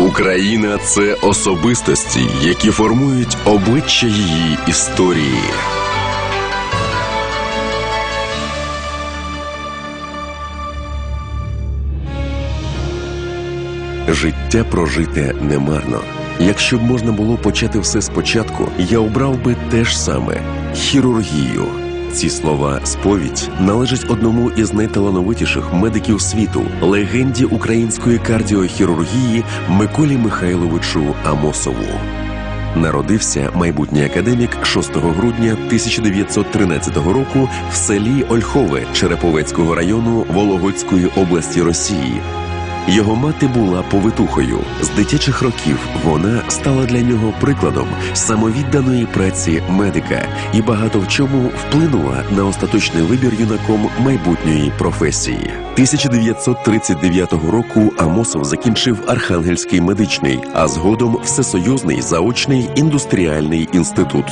Україна це особистості, які формують обличчя її історії. Життя прожите немарно. Якщо б можна було почати все спочатку, я обрав би те ж саме хірургію. Ці слова сповідь належать одному із найталановитіших медиків світу, легенді української кардіохірургії Миколі Михайловичу Амосову. Народився майбутній академік 6 грудня 1913 року в селі Ольхове Череповецького району Вологодської області Росії. Його мати була повитухою. З дитячих років вона стала для нього прикладом самовідданої праці медика і багато в чому вплинула на остаточний вибір юнаком майбутньої професії. 1939 року Амосов закінчив Архангельський медичний, а згодом Всесоюзний заочний індустріальний інститут.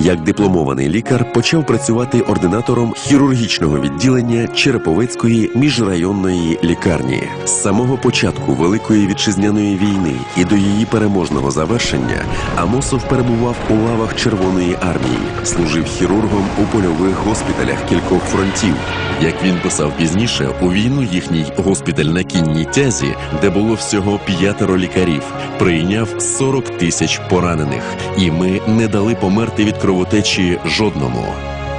Як дипломований лікар почав працювати ординатором хірургічного відділення Череповецької міжрайонної лікарні з самого початку Великої вітчизняної війни і до її переможного завершення Амосов перебував у лавах Червоної армії, служив хірургом у польових госпіталях кількох фронтів. Як він писав пізніше, у війну їхній госпіталь на кінній тязі, де було всього п'ятеро лікарів, прийняв 40 тисяч поранених, і ми не дали померти від кровотечі жодному.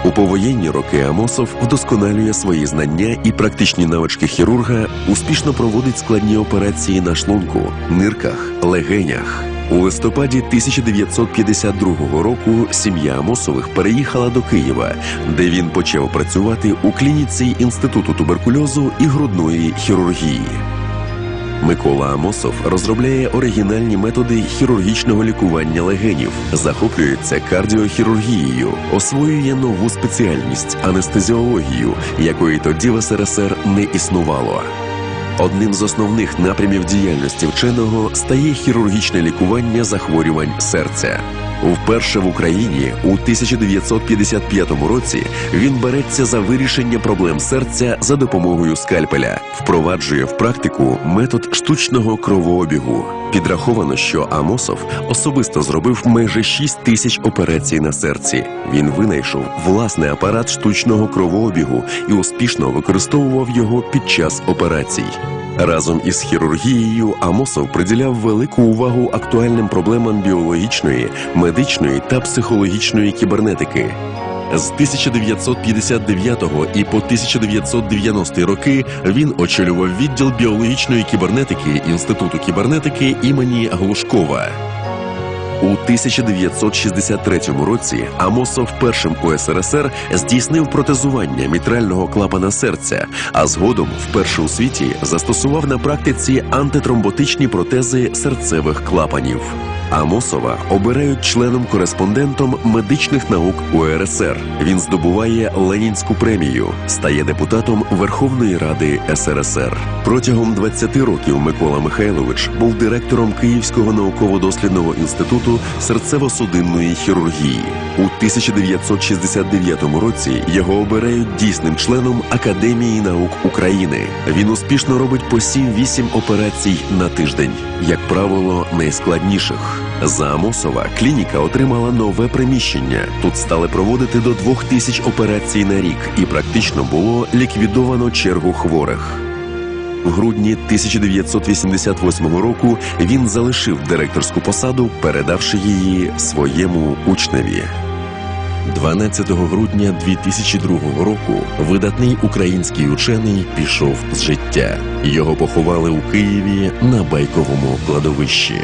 У повоєнні роки Амосов вдосконалює свої знання і практичні навички хірурга, успішно проводить складні операції на шлунку, нирках, легенях. У листопаді 1952 року сім'я Амосових переїхала до Києва, де він почав працювати у клініці інституту туберкульозу і грудної хірургії. Микола Амосов розробляє оригінальні методи хірургічного лікування легенів, захоплюється кардіохірургією, освоює нову спеціальність анестезіологію, якої тоді в СРСР не існувало. Одним з основних напрямів діяльності вченого стає хірургічне лікування захворювань серця. Вперше в Україні у 1955 році він береться за вирішення проблем серця за допомогою скальпеля, впроваджує в практику метод штучного кровообігу. Підраховано, що Амосов особисто зробив майже 6 тисяч операцій на серці. Він винайшов власний апарат штучного кровообігу і успішно використовував його під час операцій. Разом із хірургією Амосов приділяв велику увагу актуальним проблемам біологічної, медичної та психологічної кібернетики. З 1959 і по 1990 роки він очолював відділ біологічної кібернетики Інституту кібернетики імені Глушкова. У 1963 році Амосов першим у СРСР здійснив протезування мітрального клапана серця, а згодом вперше у світі застосував на практиці антитромботичні протези серцевих клапанів. Амосова обирають членом-кореспондентом медичних наук УРСР. Він здобуває Ленінську премію, стає депутатом Верховної Ради СРСР. Протягом 20 років Микола Михайлович був директором Київського науково-дослідного інституту серцево-судинної хірургії. У 1969 році його обирають дійсним членом Академії наук України. Він успішно робить по 7-8 операцій на тиждень, як правило, найскладніших. За Амосова клініка отримала нове приміщення. Тут стали проводити до двох тисяч операцій на рік, і практично було ліквідовано чергу хворих. В грудні 1988 року він залишив директорську посаду, передавши її своєму учневі. 12 грудня 2002 року видатний український учений пішов з життя. Його поховали у Києві на байковому кладовищі.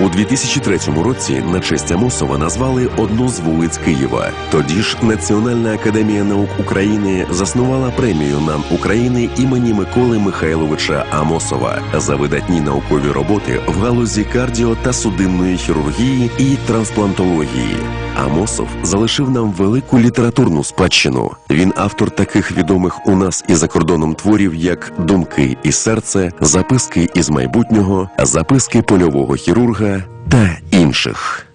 У 2003 році на честь Амосова назвали одну з вулиць Києва. Тоді ж Національна академія наук України заснувала премію нам України імені Миколи Михайловича Амосова за видатні наукові роботи в галузі кардіо та судинної хірургії і трансплантології. Амосов залишив нам велику літературну спадщину. Він автор таких відомих у нас і за кордоном творів, як Думки і серце, записки із майбутнього, записки польового хірурга та інших.